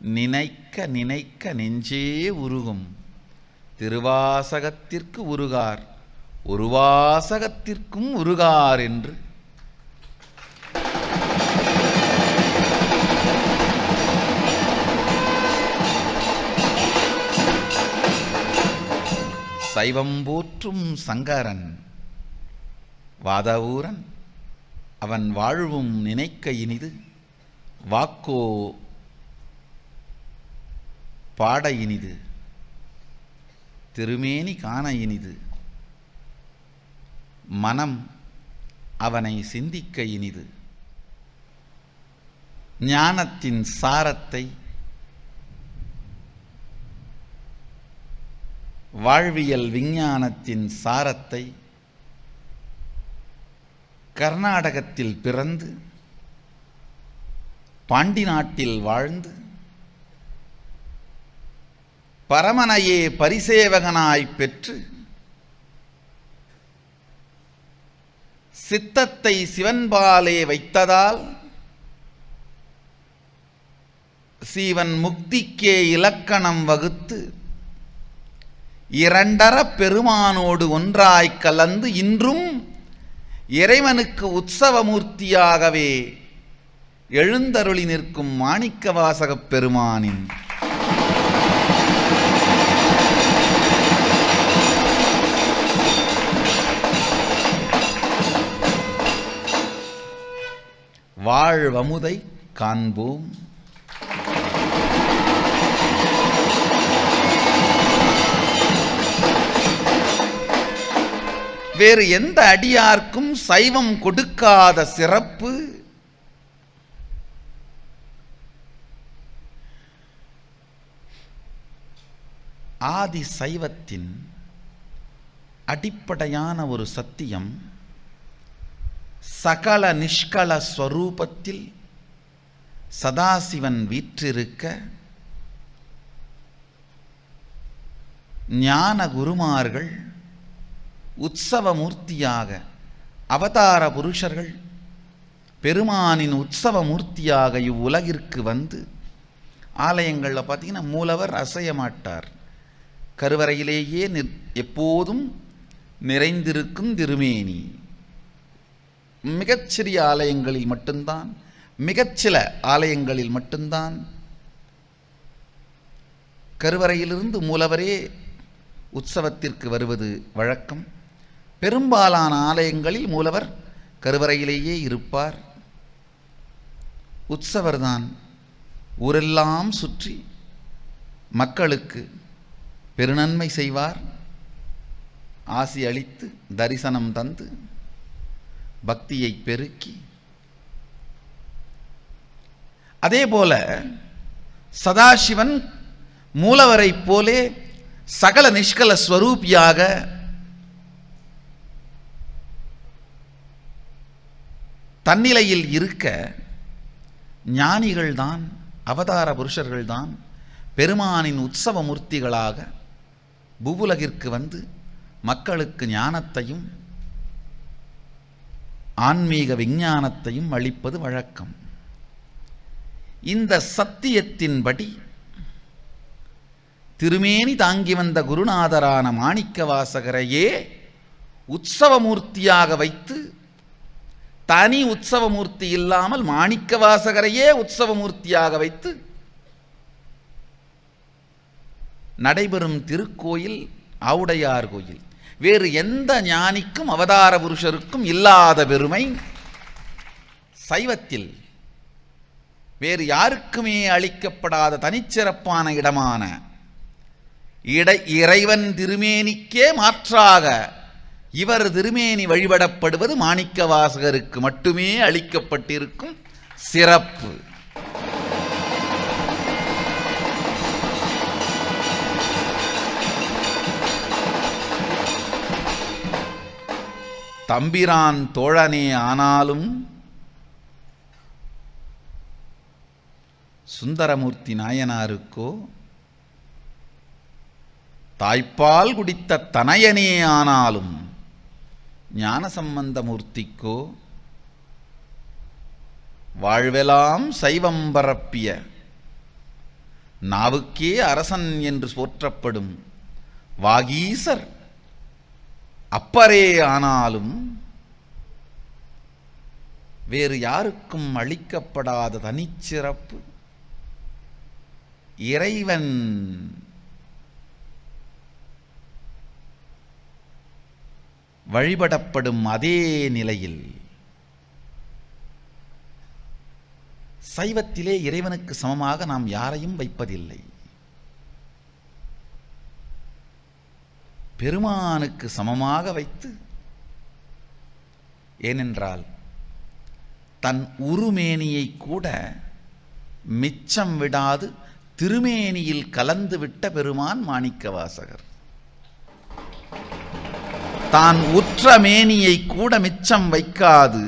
நினைக்க நினைக்க நெஞ்சே உருகும். திருவாசகத்திற்கு உருகார் ஒரு வாசகத்திற்கும் உருகார் என்று. சைவம் போற்றும் சங்கரன் வாதவூரன் அவன் வாழ்வும் நினைக்க இனிது. வாக்கோ பாட இனிது. திருமேனி காண இனிது. மனம் அவனை சிந்திக்க இனிது. ஞானத்தின் சாரத்தை வாழ்வியல் விஞ்ஞானத்தின் சாரத்தை கர்நாடகத்தில் பிறந்து பாண்டி நாட்டில் வாழ்ந்து பரமனையே பரிசேவகனாய் பெற்று சித்தத்தை சிவன்பாலே வைத்ததால் சீவன் முக்திக்கே இலக்கணம் வகுத்து இரண்டர பெருமானோடு ஒன்றாய் கலந்து இன்றும் இறைவனுக்கு உற்சவமூர்த்தியாகவே எழுந்தருளி நிற்கும் மாணிக்கவாசகப் பெருமானின் வாழ்வமுதை காண்போம். வேறு எந்த அடியார்க்கும் சைவம் கொடுக்காத சிறப்பு? ஆதி சைவத்தின் அடிப்படையான ஒரு சத்தியம் சகல நிஷ்கல ஸ்வரூபத்தில் சதாசிவன் வீற்றிருக்க ஞான குருமார்கள் உற்சவமூர்த்தியாக அவதார புருஷர்கள் பெருமானின் உற்சவமூர்த்தியாக இவ்வுலகிற்கு வந்து ஆலயங்களில் பார்த்தீங்கன்னா மூலவர் அசைய மாட்டார். கருவறையிலேயே நிற் எப்போதும் நிறைந்திருக்கும் திருமேனி. மிகச்சிறிய ஆலயங்களில் மட்டும்தான் மிகச்சில ஆலயங்களில் மட்டும்தான் கருவறையிலிருந்து மூலவரே உற்சவத்திற்கு வருவது வழக்கம். பெரும்பாலான ஆலயங்களில் மூலவர் கருவறையிலேயே இருப்பார். உற்சவர்தான் ஊரெல்லாம் சுற்றி மக்களுக்கு பெருநன்மை செய்வார். ஆசி அளித்து தரிசனம் தந்து பக்தியை பெருக்கி. அதே போல சதாசிவன் மூலவரை போலே சகல நிஷ்கல ஸ்வரூபியாக தன்னிலையில் இருக்க ஞானிகள்தான் அவதார புருஷர்கள்தான் பெருமானின் உற்சவ மூர்த்திகளாக பூவுலகிற்கு வந்து மக்களுக்கு ஞானத்தையும் ஆன்மீக விஞ்ஞானத்தையும் அளிப்பது வழக்கம். இந்த சத்தியத்தின்படி திருமேனி தாங்கி வந்த குருநாதரான மாணிக்க வாசகரையே உற்சவமூர்த்தியாக வைத்து தனி உற்சவமூர்த்தி இல்லாமல் மாணிக்க வாசகரையே உற்சவமூர்த்தியாக வைத்து நடைபெறும் திருக்கோயில் ஆவுடையார் கோயில். வேறு எந்த ஞானிக்கும் அவதார புருஷருக்கும் இல்லாத பெருமை சைவத்தில். வேறு யாருக்குமே அளிக்கப்படாத தனிச்சிறப்பான இடமான இடை இறைவன் திருமேனிக்கே மாற்றாக இவர் திருமேனி வழிபடப்படுவது மாணிக்க வாசகருக்கு மட்டுமே அளிக்கப்பட்டிருக்கும் சிறப்பு. தம்பிரான் தோழனே ஆனாலும் சுந்தரமூர்த்தி நாயனாருக்கோ தாய்ப்பால் குடித்த தனையனே ஆனாலும் ஞானசம்பந்த மூர்த்திக்கோ வாழ்வெலாம் சைவம் பரப்பிய நாவுக்கே அரசன் என்று போற்றப்படும் வாகீசர் அப்பரே ஆனாலும் வேறு யாருக்கும் அளிக்கப்படாத தனிச்சிறப்பு. இறைவன் வழிபடப்படும் அதே நிலையில் சைவத்திலே இறைவனுக்கு சமமாக நாம் யாரையும் வைப்பதில்லை. பெருமானுக்கு சமமாக வைத்து ஏனென்றால் தன் உருமேனியை கூட மிச்சம் விடாது திருமேனியில் கலந்து விட்ட பெருமான் மாணிக்கவாசகர். தான் உற்ற மேனியை கூட மிச்சம் வைக்காது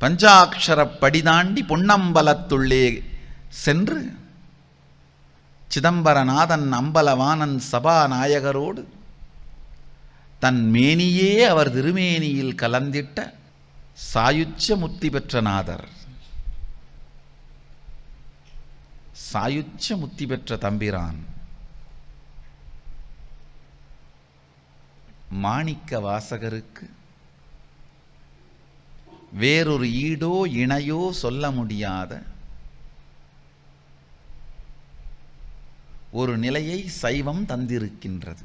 பஞ்சாட்சரப் படிதாண்டி பொன்னம்பலத்துள்ளே சென்று சிதம்பரநாதன் அம்பலவானன் சபாநாயகரோடு தன் மேனியே அவர் திருமேனியில் கலந்திட்ட சாயுச்ச முத்தி பெற்ற நாதர் சாயுச்ச முத்தி பெற்ற தம்பிரான் மாணிக்க வாசகருக்கு வேறொரு ஈடோ இணையோ சொல்ல முடியாத ஒரு நிலையை சைவம் தந்திருக்கின்றது.